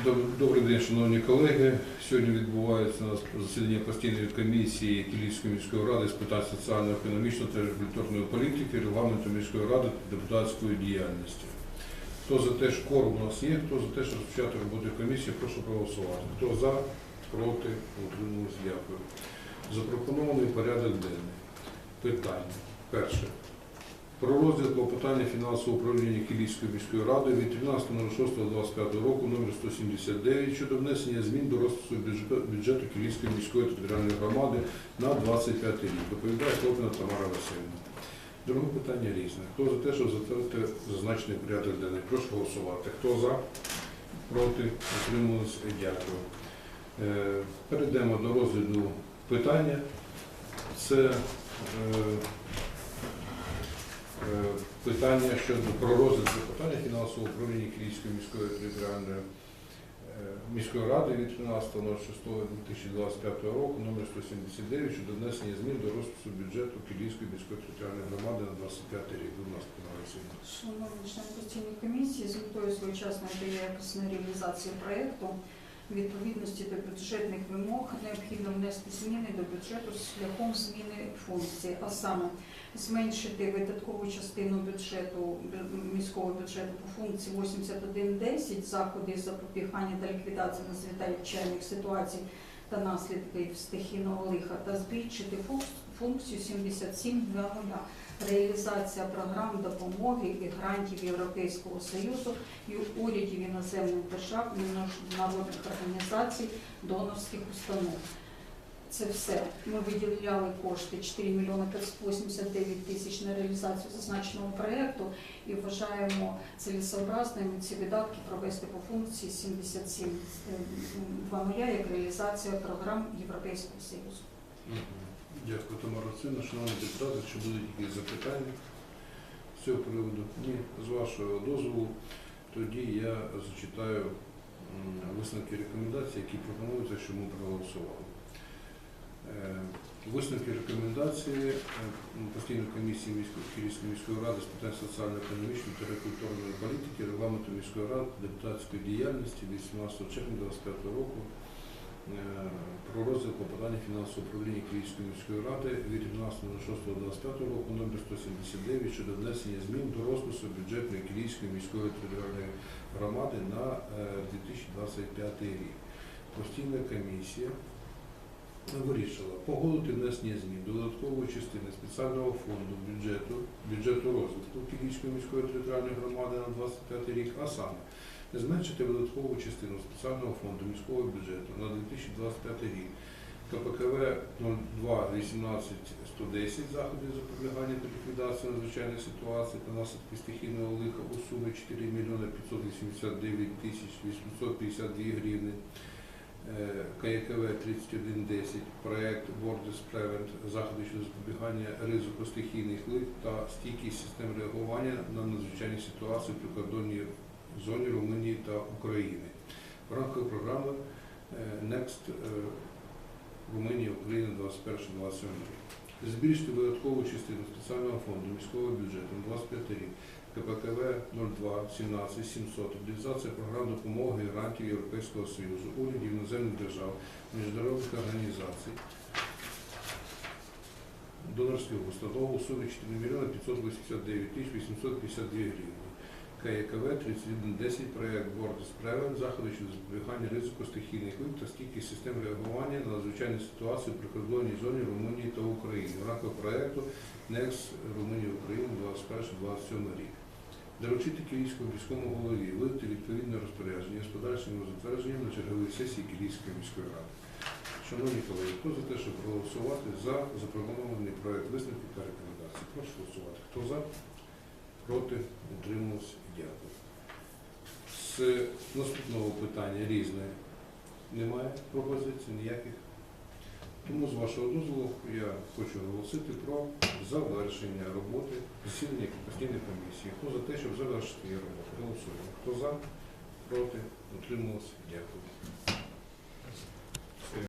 Доб- Добрий день, шановні колеги. Сьогодні відбувається у нас засідання постійної комісії Київської міської ради з питань соціально-економічної та регуляторної політики, регламенту міської ради та депутатської діяльності. Хто за те, що кворум у нас є, хто за те, що розпочати роботу комісії, прошу проголосувати. Хто за, проти, утримуюсь, дякую. Запропонований порядок денний. Питання. Перше. Про розгляд клопотання фінансового управління Київської міської ради від 13.06.25 року номер 179 щодо внесення змін до розпису бюджету- Київської міської територіальної громади на 25 рік. Доповідає Хлопина Тамара Васильівна. Друге питання різне. Хто за те, щоб затвердити зазначений порядок денний? Прошу голосувати. Хто за? Проти? Утрималися? Дякую. Е, Перейдемо до розгляду питання. Це Е, питання щодо про розгляд питання фінансового управління Київської міської територіальної е, міської ради від 13.06.2025 року номер 179 щодо внесення змін до розпису бюджету Київської міської територіальної громади на 25 рік. Будь ласка, Василь. Шановні члени постійної комісії, з метою своєчасної та якісної реалізації проєкту відповідності до бюджетних вимог необхідно внести зміни до бюджету шляхом зміни функції, а саме зменшити видаткову частину бюджету міського бюджету по функції 8110 заходи запобігання та ліквідації надзвичайних ситуацій та наслідків стихійного лиха та збільшити функ- функцію 7700 реалізація програм допомоги і грантів Європейського Союзу і урядів іноземних держав, міжнародних організацій, донорських установ. Це все. Ми виділяли кошти 4 мільйони 589 тисяч на реалізацію зазначеного проєкту і вважаємо цілесообразним ці видатки провести по функції 77.00 як реалізація програм Європейського Союзу. Дякую, Тамара Васильівна. Шановні депутати, чи будуть якісь запитання з цього приводу? Ні, з вашого дозволу, тоді я зачитаю висновки рекомендацій, які пропонуються, щоб ми проголосували. Е, Висновки рекомендації е, постійної комісії міської міської ради з питань соціально-економічної та культурної політики, регламенту міської ради, депутатської діяльності від 17 червня 2025 року про розгляд попадання фінансового управління Київської міської ради від 12.06.25 року номер 179 щодо внесення змін до розпису бюджетної Київської міської територіальної громади на е, 2025 рік. Постійна комісія вирішила погодити внесення змін до додаткової частини спеціального фонду бюджету, бюджету розвитку Київської міської територіальної громади на 25 рік, а саме зменшити видаткову частину спеціального фонду міського бюджету на 2025 рік. КПКВ 0218 110 заходів запобігання та ліквідації надзвичайних ситуацій та наслідків стихійного лиха у сумі 4 мільйони 589 тисяч 852 гривни. Е, КЯКВ 3110, проект Borders Prevent, заходи щодо запобігання ризику стихійних лих та стійкість систем реагування на надзвичайні ситуації при кордонній зоні Румунії та України. В рамках програми е, Next е, Румунія, Україна 21-27 рік. Збільшити видаткову частину спеціального фонду міського бюджету на 25 рік КПКВ 02 17 700 реалізація програм допомоги і грантів Європейського Союзу, урядів іноземних держав, міжнародних організацій, донорських установ у сумі 4 мільйони 589 тисяч 852 гривні. КЯКВ 3110 проект Бордес Превен, заходи щодо запобігання ризику стихійних лих та стійкість систем реагування на надзвичайні ситуації в прикордонній зоні Румунії та України в рамках проекту Next Румунія Україна 21-27 рік. Доручити Київському міському голові видати відповідне розпорядження з подальшим затвердженням на черговій сесії Київської міської ради. Шановні колеги, хто за те, щоб проголосувати за запропонований проект висновків та рекомендацій? Прошу голосувати. Хто за? Проти? Утримався? Дякую. З наступного питання різне. Немає пропозицій ніяких. Тому з вашого дозволу я хочу оголосити про завершення роботи засідання постійної комісії. Хто за те, щоб завершити її роботу? Голосуємо. Хто за? Проти? Утримався? Дякую.